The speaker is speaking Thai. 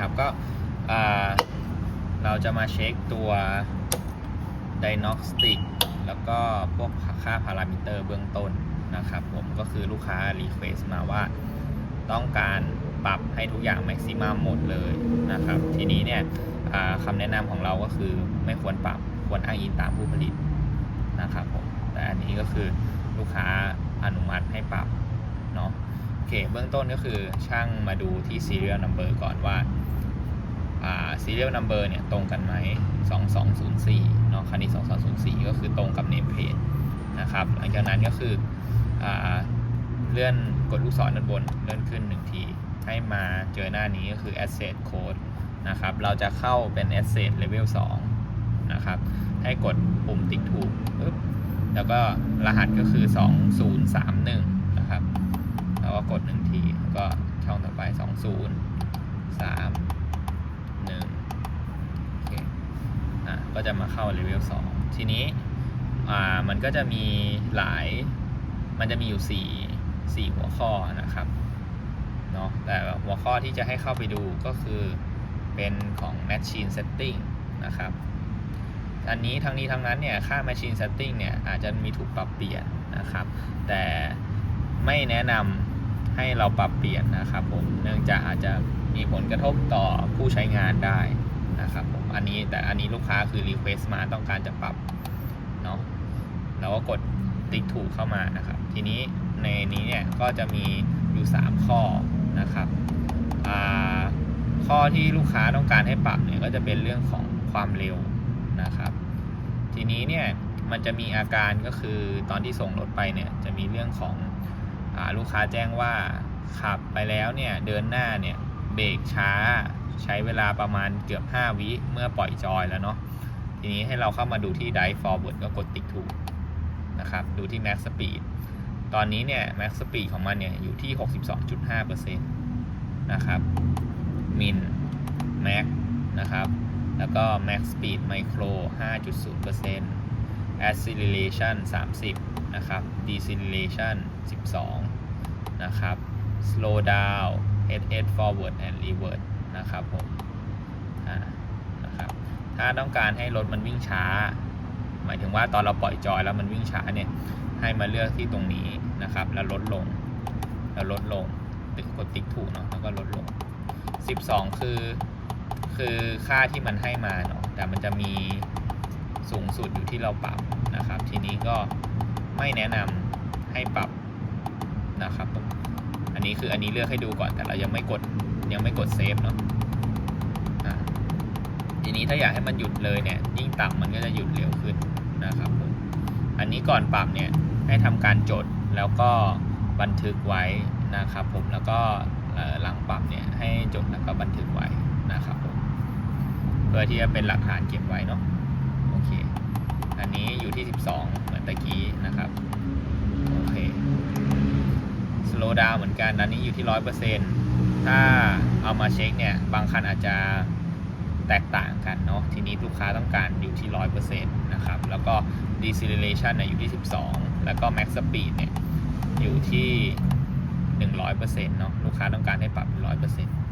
ครับ ก็เราจะมาเช็คตัว Diagnostic แล้วก็พวกค่าพารามิเตอร์เบื้องต้นนะครับผมก็คือลูกค้า Request มาว่าต้องการปรับให้ทุกอย่าง Maximum หมดเลยนะครับ ทีนี้เนี่ยคำแนะนำของเราก็คือไม่ควรปรับควรอ้างอิงตามผู้ผลิตนะครับผมแต่อันนี้ก็คือลูกค้าอนุมัติให้ปรับเนาะ เคเบื้องต้นก็คือช่างมาดูที่ serial number ก่อนว่าอ่า serial number เนี่ยตรงกันไหม 2204เนาะคันนี้ 2204 ก็คือตรงกับ name plate นะครับ หลังจากนั้นก็คืออ่าเลื่อนกดลูกศรด้านบนเลื่อนขึ้น1ที ให้มาเจอหน้านี้ก็คือ asset code นะครับ เราจะเข้าเป็น asset level 2 นะครับ ให้กดปุ่มติ๊กถูกปึ๊บแล้วก็รหัสก็คือ 2031 นะครับ แล้วก็กดหนึ่งทีแล้วก็ช่องต่อไปสองศูนย์สามหนึ่งโอเคอะ ก็จะมาเข้าเลเวลสองทีนี้มันก็จะมีหลาย มันจะมีอยู่สี่สี่หัวข้อนะครับ เนาะ แต่หัวข้อที่จะให้เข้าไปดูก็คือเป็นของ Machine Setting นะครับ อันนี้ทั้งนี้ทั้งนั้นเนี่ย ค่า Machine Setting เนี่ย อาจจะมีถูกปรับเปลี่ยนนะครับ แต่ไม่แนะนำให้เราปรับเปลี่ยนนะครับผม เนื่องจากอาจจะมีผลกระทบต่อผู้ใช้งานได้ นะครับผมอันนี้แต่อันนี้ลูกค้าคือ Request มาต้องการจะปรับเนาะเราก็กดติ๊กถูกเข้ามานะครับ ทีนี้ในนี้เนี่ยก็จะมีอยู่ 3 ข้อนะครับข้อที่ลูกค้าต้องการให้ปรับเนี่ยก็จะเป็นเรื่องของความเร็วนะครับ ทีนี้เนี่ยมันจะมีอาการก็คือตอนที่ส่งรถไปเนี่ยจะมีเรื่องของอลูกค้าแจ้งว่าขับไปแล้วเนี่ยเดินหน้าเนี่ยเบรกช้า ใช้เวลาประมาณเกือบ 5 วิเมื่อปล่อยจอยแล้วเนาะทีนี้ให้เราเข้ามาดูที่ Dive Forward ก็กดติ๊กถูกนะครับดูที่ Max Speed ตอนนี้เนี่ย Max Speed ของมันเนี่ยอยู่ที่ 62.5%นะครับ Min Max นะครับ แล้วก็ Max Speed Micro 5.0% Acceleration 30 นะครับ Deceleration 12 นะครับ Slow down Head Head Forward and Reverse นะครับผมนะครับถ้าต้องการให้รถมันวิ่งช้า หมายถึงว่าตอนเราปล่อยจอยแล้วมันวิ่งช้าเนี่ยให้มาเลือกที่ตรงนี้นะครับ แล้วลดลงแล้วลดลงติ๊กกดติ๊กถูกเนาะแล้วก็ลดลง 12 คือ คือค่าที่มันให้มาเนาะแต่มันจะมีสูงสุดอยู่ที่เราปรับนะครับ ทีนี้ก็ไม่แนะนำให้ปรับนะครับ อันนี้คืออันนี้เลือกให้ดูก่อนแต่เรายังไม่กด ยังไม่กดเซฟเนาะอะทีนี้ถ้าอยากให้มันหยุดเลยเนี่ย ยิ่งต่ำมันก็จะหยุดเร็วขึ้นนะครับผมอันนี้ก่อนปรับเนี่ยให้ทำการจดแล้วก็บันทึกไว้นะครับผมแล้วก็หลังปรับเนี่ยให้จดแล้วก็บันทึกไว้นะครับผมเพื่อที่จะเป็นหลักฐานเก็บไว้เนาะโอเค อันนี้อยู่ที่ 12 เหมือนตะกี้นะครับโอเค slow down เหมือนกันอันนี้อยู่ที่ 100% ถ้าเอามาเช็คเนี่ย บางคันอาจจะแตกต่างกันเนาะ ทีนี้ลูกค้าต้องการอยู่ที่ 100%นะครับ แล้วก็ deceleration เนี่ยอยู่ที่ 12 แล้วก็ max speed เนี่ยอยู่ที่ 100%เนาะ ลูกค้าต้องการให้ปรับ 100%